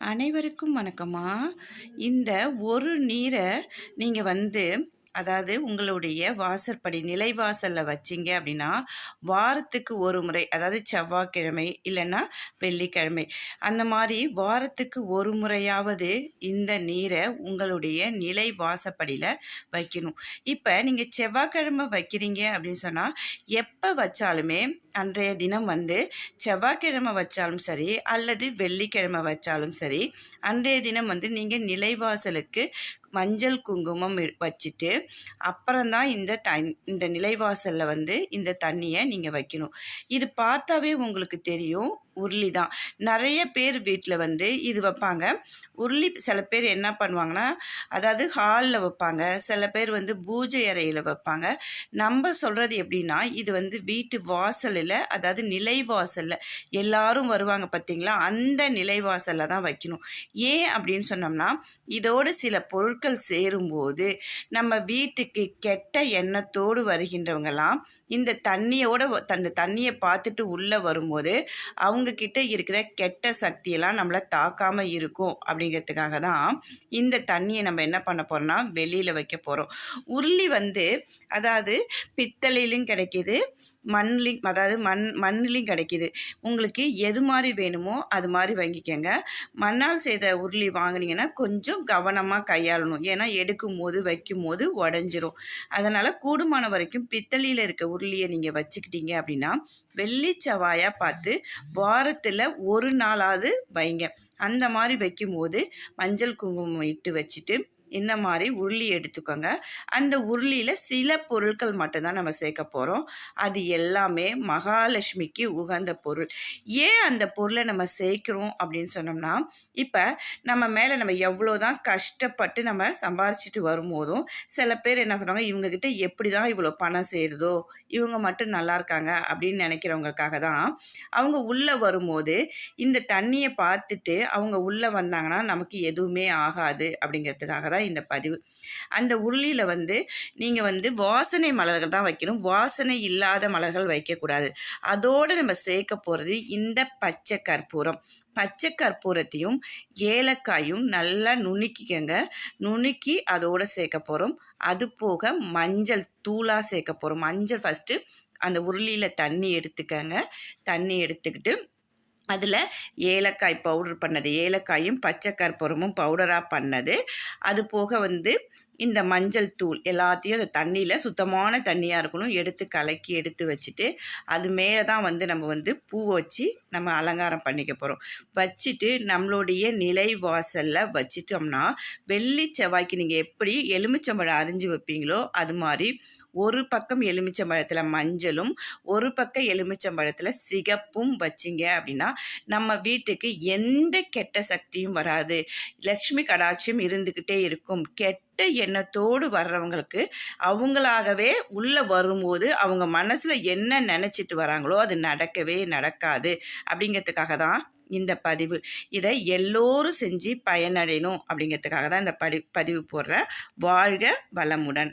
அனைவருக்கும் வணக்கம்மா இந்த ஒரு நீரை நீங்கள் வந்து அதாவது உங்களுடைய வாசற்படி நிலைவாசலில் வச்சிங்க அப்படின்னா வாரத்துக்கு ஒரு முறை அதாவது செவ்வாய்க்கிழமை இல்லைன்னா வெள்ளிக்கிழமை அந்த மாதிரி வாரத்துக்கு ஒரு முறையாவது இந்த நீரை உங்களுடைய நிலை வாசப்படியில் வைக்கணும். இப்போ நீங்கள் செவ்வாய்க்கிழமை வைக்கிறீங்க அப்படின்னு சொன்னால் எப்போ வச்சாலுமே அன்றைய தினம் வந்து செவ்வாய்க்கிழமை வச்சாலும் சரி அல்லது வெள்ளிக்கிழமை வச்சாலும் சரி அன்றைய தினம் வந்து நீங்கள் நிலைவாசலுக்கு மஞ்சள் குங்குமம் வச்சுட்டு அப்புறம்தான் இந்த தண் இந்த நிலைவாசலில் வந்து இந்த தண்ணியை நீங்கள் வைக்கணும். இது பார்த்தாவே உங்களுக்கு தெரியும். உருளி தான். நிறைய பேர் வீட்டில் வந்து இது வைப்பாங்க. உருளி சில பேர் என்ன பண்ணுவாங்கன்னா அதாவது ஹாலில் வைப்பாங்க. சில பேர் வந்து பூஜை அறையில் வைப்பாங்க. நம்ம சொல்கிறது எப்படின்னா இது வந்து வீட்டு வாசலில் அதாவது நிலைவாசலில் எல்லாரும் வருவாங்க பார்த்தீங்களா அந்த நிலைவாசலில் தான் வைக்கணும். ஏன் அப்படின்னு சொன்னோம்னா இதோடு சில பொருட்கள் சேரும்போது நம்ம வீட்டுக்கு கெட்ட எண்ணத்தோடு வருகின்றவங்கெல்லாம் இந்த தண்ணியோட அந்த தண்ணியை பார்த்துட்டு உள்ளே வரும்போது அவங்க கிட்ட இருக்கிற கெட்ட சக்தியெல்லாம் நம்மளை தாக்காமல் இருக்கும் அப்படிங்கிறதுக்காக தான் இந்த தண்ணியை நம்ம என்ன பண்ண போகிறோம்னா வெளியில் வைக்க போகிறோம் உருளி வந்து அதாவது பித்தளையிலும் கிடைக்கிது மண்லையும் அதாவது மண் மண்ணிலையும் கிடைக்கிது. உங்களுக்கு எது மாதிரி வேணுமோ அது மாதிரி வாங்கிக்கோங்க. மண்ணால் செய்த உருளி வாங்கினீங்கன்னா கொஞ்சம் கவனமாக கையாளணும். ஏன்னா எடுக்கும் போது வைக்கும் போது உடஞ்சிரும். அதனால் கூடுமான வரைக்கும் பித்தளையில் இருக்க உருளியை நீங்கள் வச்சுக்கிட்டீங்க அப்படின்னா வெள்ளி செவ்வாயாக பார்த்து வாரத்தில் ஒரு நாளாவது வைங்க. அந்த மாதிரி வைக்கும்போது மஞ்சள் குங்குமம் இட்டு வச்சுட்டு இந்த மாதிரி உருளி எடுத்துக்கோங்க. அந்த உருளியில் சில பொருட்கள் மட்டும்தான் நம்ம சேர்க்க போகிறோம் அது எல்லாமே மகாலட்சுமிக்கு உகந்த பொருள். ஏன் அந்த பொருளை நம்ம சேர்க்கிறோம் அப்படின்னு சொன்னோம்னா இப்போ நம்ம மேலே நம்ம எவ்வளோ தான் கஷ்டப்பட்டு நம்ம சம்பாரிச்சிட்டு வரும்போதும் சில பேர் என்ன சொல்கிறாங்க இவங்கக்கிட்ட எப்படி தான் இவ்வளோ பணம் சேருதோ இவங்க மட்டும் நல்லா இருக்காங்க அப்படின்னு நினைக்கிறவங்களுக்காக தான் அவங்க உள்ளே வரும்போது இந்த தண்ணியை பார்த்துட்டு அவங்க உள்ளே வந்தாங்கன்னா நமக்கு எதுவுமே ஆகாது அப்படிங்கிறதுக்காக தான் தான் இந்த பதிவு. அந்த உருளியில் வந்து நீங்கள் வந்து வாசனை மலர்கள் தான் வைக்கணும். வாசனை இல்லாத மலர்கள் வைக்கக்கூடாது. அதோடு நம்ம சேர்க்க போகிறது இந்த பச்சை கற்பூரம். பச்சை கற்பூரத்தையும் ஏலக்காயும் நல்லா நுணுக்கிக்கங்க. நுணுக்கி அதோடு சேர்க்க போகிறோம் அது போக மஞ்சள் தூளாக சேர்க்க போகிறோம் மஞ்சள் ஃபஸ்ட்டு அந்த உருளியில் தண்ணி எடுத்துக்கங்க. தண்ணி எடுத்துக்கிட்டு அதில் ஏலக்காய் பவுடர் பண்ணது. ஏலக்காயும் பச்சை கற்பூரமும் பவுடராக பண்ணது. அது போக வந்து இந்த மஞ்சள் தூள் எல்லாத்தையும் அந்த தண்ணியில் சுத்தமான தண்ணியாக இருக்கணும். எடுத்து கலக்கி எடுத்து வச்சுட்டு அது மேலே தான் வந்து நம்ம வந்து பூ வச்சு நம்ம அலங்காரம் பண்ணிக்க போகிறோம் வச்சுட்டு நம்மளுடைய நிலை வாசலில் வச்சுட்டோம்னா வெள்ளி செவ்வாய்க்கு நீங்கள் எப்படி எலுமிச்சம்பழம் அரிஞ்சு வைப்பீங்களோ அது மாதிரி ஒரு பக்கம் எலுமிச்சம்பழத்தில் மஞ்சளும் ஒரு பக்கம் எலுமிச்சம்பழத்தில் சிகப்பும் வச்சிங்க அப்படின்னா நம்ம வீட்டுக்கு எந்த கெட்ட சக்தியும் வராது. லக்ஷ்மி கடாட்சியம் இருந்துக்கிட்டே இருக்கும். கெட்ட எண்ணத்தோடு வர்றவங்களுக்கு அவங்களாகவே உள்ளே வரும்போது அவங்க மனசில் என்ன நினச்சிட்டு வராங்களோ அது நடக்கவே நடக்காது. அப்படிங்கிறதுக்காக தான் இந்த பதிவு. இதை எல்லோரும் செஞ்சு பயனடையணும் அப்படிங்கிறதுக்காக தான் இந்த படி பதிவு போடுறேன். வாழ்க வளமுடன்.